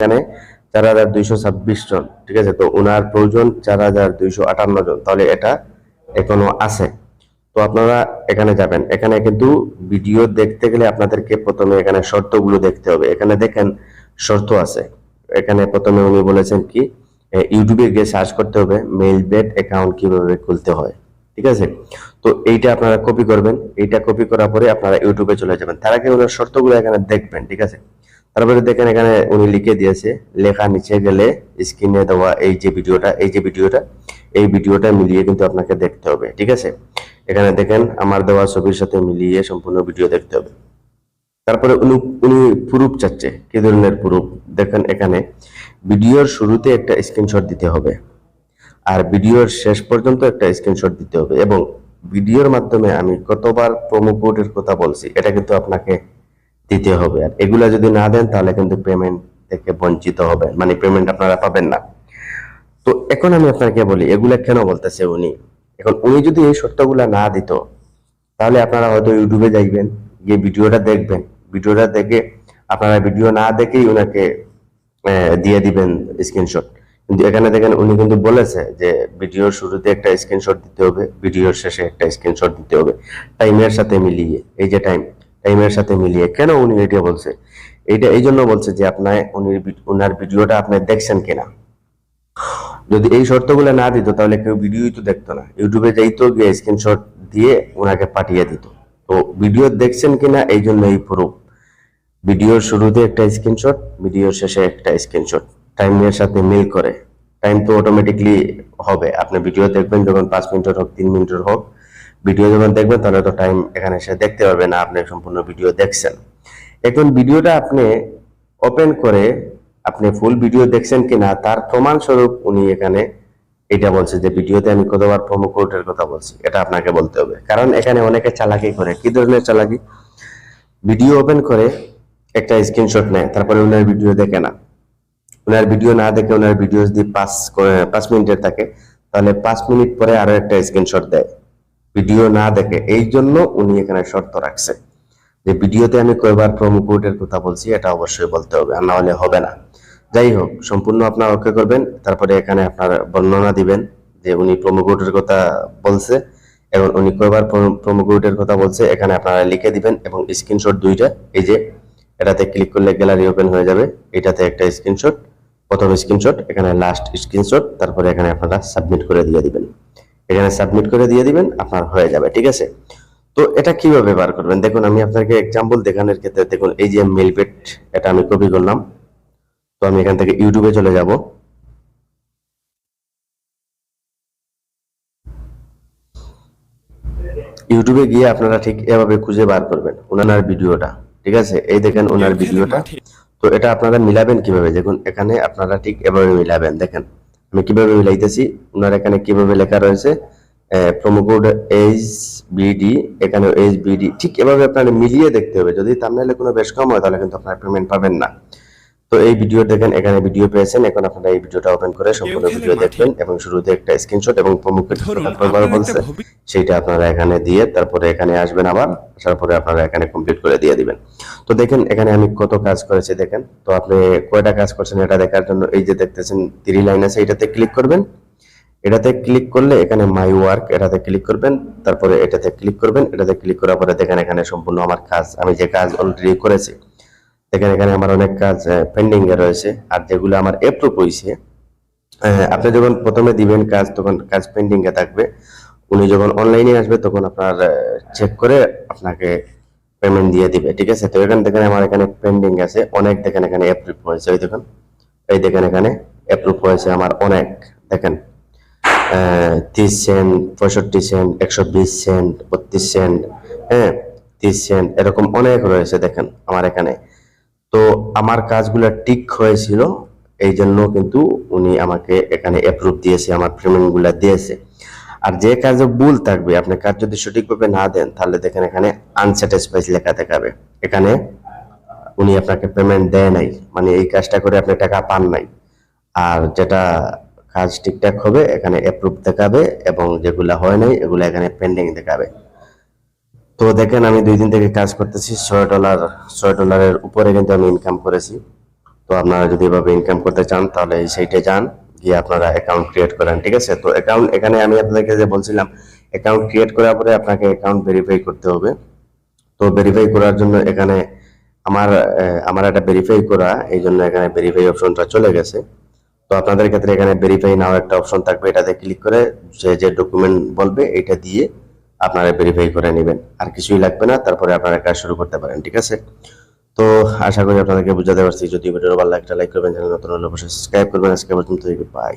এখানে চার হাজার দুইশো ছাব্বিশ জন, ঠিক আছে? তো ওনার প্রয়োজন চার হাজার দুইশো আটান্ন জন, তাহলে এটা এখনও আছে। তো আপনারা এখানে যাবেন। এখানে কিন্তু ভিডিও দেখতে গেলে আপনাদেরকে প্রথমে এখানে শর্তগুলো দেখতে হবে। এখানে দেখেন, শর্ত আছে। এখানে প্রথমে উনি বলেছেন কি ইউটিউবে গিয়ে সার্চ করতে হবে মেইল বেট অ্যাকাউন্ট কীভাবে খুলতে হয়, ঠিক আছে? তো এইটা আপনারা কপি করবেন। এইটা কপি করার পরে আপনারা ইউটিউবে চলে যাবেন। তার আগে ওনার শর্তগুলো এখানে দেখবেন, ঠিক আছে? তারপরে দেখেন এখানে উনি লিখে দিয়েছে, লেখা নিচে গেলে স্ক্রিনে দেওয়া এই যে ভিডিওটা, এই যে ভিডিওটা, এই ভিডিওটা মিলিয়ে কিন্তু আপনাকে দেখতে হবে, ঠিক আছে? এখানে দেখেন আমার দেওয়া ছবির সাথে মিলিয়ে সম্পূর্ণ ভিডিও দেখতে হবে। তারপরে উনি উনি প্রুফ চাচ্ছে, কি ধরনের প্রুফ দেখেন এখানে, ভিডিওর শুরুতে একটা স্ক্রিনশট দিতে হবে, আর ভিডিওর শেষ পর্যন্ত একটা স্ক্রিনশট দিতে হবে, এবং ভিডিওর মাধ্যমে আমি কতবার প্রোমো কোডের কথা বলছি, এটা কিন্তু আপনাকে দিতে হবে। আর এগুলা যদি না দেন, তাহলে কিন্তু পেমেন্ট থেকে বঞ্চিত হবেন। মানে পেমেন্ট আপনারা পাবেন না। তো এখন আমি আপনাকে বলি, এগুলা কেন বলতেছে উনি? এখন উনি যদি এই শর্তগুলা না দিত, তাহলে আপনারা হয়তো ইউটিউবে যাইবেন গিয়ে ভিডিওটা দেখবেন। ভিডিওটা দেখে আপনারা ভিডিও না দেখেই ওনাকে দিয়ে দিবেন স্ক্রিনশট কিন্তু এখানে দেখেন উনি কিন্তু বলেছে যে, ভিডিওর শুরুতে একটা স্ক্রিনশট দিতে হবে, ভিডিওর শেষে একটা স্ক্রিনশট দিতে হবে টাইমের সাথে মিলিয়ে। এই যে টাইম টাইমের সাথে মিলিয়ে। কেন উনি এটা বলছে? এটা এই জন্য বলছে যে আপনার উনি ওনার ভিডিওটা আপনি দেখছেন কিনা? যদি এই শর্তগুলো না দিত, তাহলে কেউ ভিডিওই তো দেখতো না। ইউটিউবে যাইতো গিয়ে স্ক্রিনশট দিয়ে ওনাকে পাঠিয়ে দিত। তো ভিডিও দেখছেন কিনা, এই জন্য এই প্রুফ ভিডিওর শুরুতে একটা স্ক্রিনশট ভিডিওর শেষে একটা স্ক্রিনশট টাইমের সাথে মিল করে। টাইম তো অটোমেটিকলি হবে। আপনি ভিডিও দেখবেন যখন পাঁচ মিনিটের হোক, তিন মিনিটের হোক। ভিডিও যখন দেখবেন, তাহলে তো টাইম এখানে এসে দেখতে পারবে না আপনি সম্পূর্ণ ভিডিও দেখছেন। এখন ভিডিওটা আপনি ওপেন করে আপনি ফুল ভিডিও দেখছেন কিনা, তার প্রমাণ স্বরূপ উনি এখানে এটা বলছে যে, ভিডিওতে আমি কতবার প্রোমো কোডের কথা বলছি। এটা আপনাকে বলতে হবে। কারণ এখানে অনেকে চালাকি করে। কি ধরনের চালাকি? ভিডিও ওপেন করে একটা স্ক্রিনশট নেয়, তারপরে ওনার ভিডিও দেখে না। ওনার ভিডিও না দেখে ওনার ভিডিও যদি পাঁচ পাঁচ মিনিটের থাকে, তাহলে পাঁচ মিনিট পরে আরও একটা স্ক্রিনশট দেয়। ভিডিও না দেখে, এই জন্য উনি এখানে শর্ত রাখছে। যে ভিডিওতে আমি কয়বার প্রোমো কোডের কথা বলছি, এটা অবশ্যই বলতে হবে, আর না হলে হবে না। যাই হোক, সম্পূর্ণ আপনার ওকে করবেন, তারপরে এখানে আপনার বর্ণনা দিবেন যে উনি প্রোমো কোডের কথা বলছে, এবং উনি কয়বার প্রোমো কোডের কথা বলছে, এখানে আপনারা লিখে দিবেন, এবং স্ক্রিনশট দুইটা, এই যে, এটাতে ক্লিক করলে গ্যালারি ওপেন হয়ে যাবে, এটাতে একটা স্ক্রিনশট প্রথম স্ক্রিনশট এখানে লাস্ট স্ক্রিনশট তারপরে এখানে আপনারা সাবমিট করে দিয়ে দিবেন। এখানে সাবমিট করে দিয়ে দিবেন আপনার হয়ে যাবে ঠিক আছে? তো এটা কীভাবে বার করবেন? দেখুন আমি আপনাকে এক্সাম্পল দেখানোর ক্ষেত্রে দেখুন এই যে মেলপেট এটা আমি কপি করলাম। তো আমি এখান থেকে ইউটিউবে চলে যাব। ইউটিউবে গিয়ে আপনারা ঠিক এভাবে খুঁজে বার করবেন ওনার ভিডিওটা ঠিক আছে? এই দেখেন ওনার ভিডিওটা। তো এটা আপনারা মিলাবেন কীভাবে? দেখুন এখানে আপনারা ঠিক এভাবে মিলাবেন দেখেন। আমি কীভাবে মিলাইতেছি ওনার এখানে কীভাবে লেখা রয়েছে? প্রোমো কোড এইচ বিডি এখানে এইচ বিডি ঠিক এভাবে আপনারা মিলিয়ে দেখতে হবে। যদি তামনাইলে কোনো বেশ কম হয়, তাহলে কিন্তু আপনারা পেমেন্ট পাবেন না। তো এই ভিডিও দেখেন এখানে ভিডিও পেয়েছেন। এখন আপনারা এই ভিডিওটা ওপেন করে সম্পূর্ণ ভিডিও দেখবেন এবং শুরুতে একটা স্ক্রিনশট এবং প্রোমো কোড ধরুন বলছে। সেইটা আপনারা এখানে দিয়ে তারপরে এখানে আসবেন আবার আসার পরে আপনারা এখানে কমপ্লিট করে দিয়ে দিবেন। তো দেখেন এখানে আমি কত কাজ করেছি দেখেন। তো আপনি কয়টা কাজ করছেন এটা দেখার জন্য এই যে দেখতেছেন থ্রি লাইন আছে এটাতে ক্লিক করবেন। এটাতে ক্লিক করলে এখানে মাই ওয়ার্ক এটাতে ক্লিক করবেন। তারপরে এটাতে ক্লিক করবেন। এটাতে ক্লিক করার পরে দেখেন এখানে সম্পূর্ণ আমার কাজ আমি যে কাজ অলরেডি করেছি দেখেন এখানে আমার অনেক কাজ পেন্ডিং এ রয়েছে। আর যেগুলো আমার এপ্রুভ হয়েছে আপনি যখন প্রথমে দিবেন কাজ, তখন কাজ পেন্ডিং এ থাকবে। উনি যখন অনলাইনে আসবে, তখন আপনার চেক করে আপনাকে পেমেন্ট দিয়ে দিবে, ঠিক আছে? তো এখানে দেখেন আমার এখানে পেন্ডিং আছে, অনেক দেখেন এখানে অ্যাপ্রুভ হয়েছে ওই দেখুন। এই দেখেন এখানে অ্যাপ্রুভ হয়েছে আমার অনেক, দেখেন। তিরিশ সেন্ট পঁয়ষট্টি সেন্ট একশো বিশ সেন্ট বত্রিশ সেন্ট হ্যাঁ? তিরিশ সেন্ট এরকম অনেক রয়েছে, দেখেন আমার এখানে। তো আমার কাজগুলো ঠিক হয়েছিল এই জন্য কিন্তু উনি আমাকে এখানে অ্যাপ্রুভ দিয়েছে, আমার পেমেন্টগুলা দিয়েছে। আর যে কাজে ভুল থাকবে, আপনি কাজ যদি সঠিকভাবে না দেন, তাহলে দেখেন এখানে আনস্যাটিসফাইড লেখা দেখাবে। এখানে উনি আপনাকে পেমেন্ট দেয় নাই মানে এই কাজটা করে আপনি টাকা পান নাই। আর যেটা কাজ ঠিকঠাক হবে, এখানে অ্যাপ্রুভ দেখাবে, এবং যেগুলা হয় নাই, এগুলো এখানে পেন্ডিং দেখাবে। তো দেখেন, আমি দুই দিন থেকে কাজ করতেছি। ছয় ডলার, ছয় ডলারের উপরে কিন্তু আমি ইনকাম করেছি। তো আপনারা যদি এভাবে ইনকাম করতে চান, তাহলে সাইটে যান, গিয়ে আপনারা অ্যাকাউন্ট ক্রিয়েট করেন, ঠিক আছে? তো অ্যাকাউন্ট এখানে আমি আপনাদেরকে যে বলছিলাম অ্যাকাউন্ট ক্রিয়েট করার পরে আপনাকে অ্যাকাউন্ট ভেরিফাই করতে হবে। তো ভেরিফাই করার জন্য এখানে আমার আমার একটা ভেরিফাই করা, এই জন্য এখানে ভেরিফাই অপশনটা চলে গেছে। তো আপনাদের ক্ষেত্রে এখানে ভেরিফাই নাও একটা অপশন থাকবে, এটাতে ক্লিক করে যে যে ডকুমেন্ট বলবে, এটা দিয়ে আপনারা ভেরিফাই করে নেবেন। আর কিছুই লাগবে না, তারপরে আপনারা কাজ শুরু করতে পারেন, ঠিক আছে? তো আশা করি আপনাদেরকে বুঝাতে পারছি। যদি ভিডিও ভালো লাগে লাইক করবেন, চ্যানেল নতুন হলে অবশ্যই সাবস্ক্রাইব করবেন। আজকে পর্যন্ত বাই